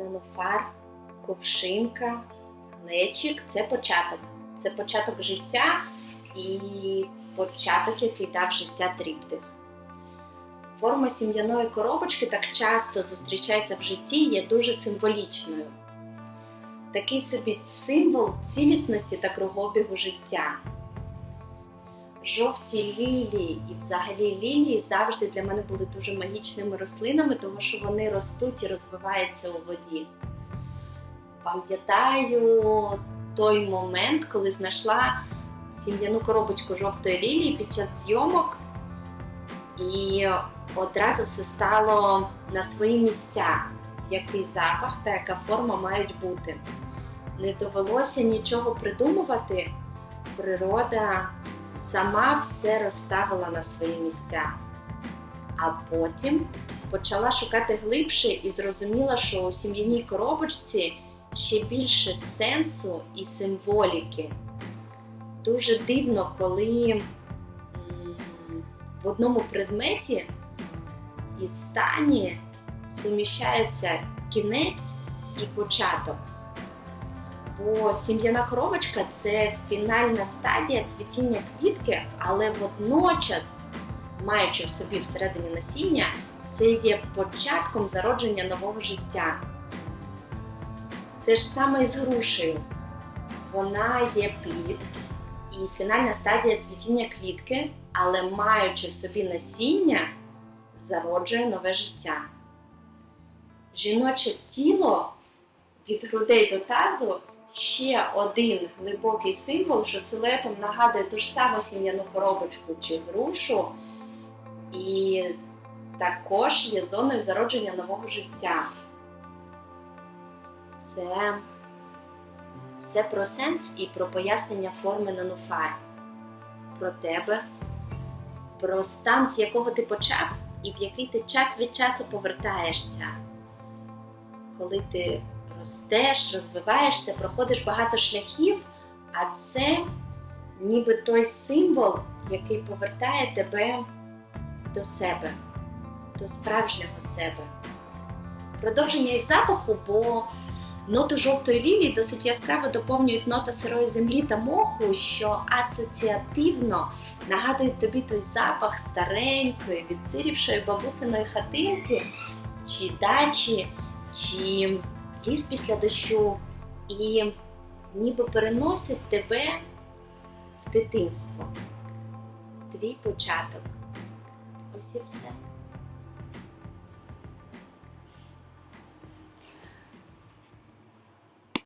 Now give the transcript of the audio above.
Нанофар, ковшинка, глечик це початок. Це початок життя і початок, який дав життя тріптих. Форма сім'яної коробочки так часто зустрічається в житті, є дуже символічною. Такий собі символ цілісності та кругобігу життя. Жовті лілії і взагалі лілії завжди для мене були дуже магічними рослинами, тому що вони ростуть і розвиваються у воді. Пам'ятаю той момент, коли знайшла сім'яну коробочку жовтої лілії під час зйомок, і одразу все стало на свої місця, який запах та яка форма мають бути. Не довелося нічого придумувати. Природа сама все розставила на свої місця. А потім почала шукати глибше і зрозуміла, що у сім'яній коробочці ще більше сенсу і символіки. Дуже дивно, коли в одному предметі і стані суміщається кінець і початок. Бо сім'яна коробочка це фінальна стадія цвітіння квітки, але водночас, маючи в собі всередині насіння, це є початком зародження нового життя. Те ж саме і з грушею. Вона є плід і фінальна стадія цвітіння квітки, але маючи в собі насіння, зароджує нове життя. Жіноче тіло від грудей до тазу ще один глибокий символ, що силуетом нагадує ту ж саму сім'яну коробочку чи грушу, і також є зоною зародження нового життя. Це все про сенс і про пояснення форми нануфар, про тебе, про стан, з якого ти почав, і в який ти час від часу повертаєшся. Коли ти ростеш, розвиваєшся, проходиш багато шляхів, а це ніби той символ, який повертає тебе до себе, до справжнього себе. Продовження їх запаху, бо ноту жовтої лілії досить яскраво доповнюють нота сирої землі та моху, що асоціативно нагадують тобі той запах старенької, відсирівшої бабусиної хатинки, чи дачі, чи ліс після дощу, і ніби переносить тебе в дитинство, твій початок. Ось і все.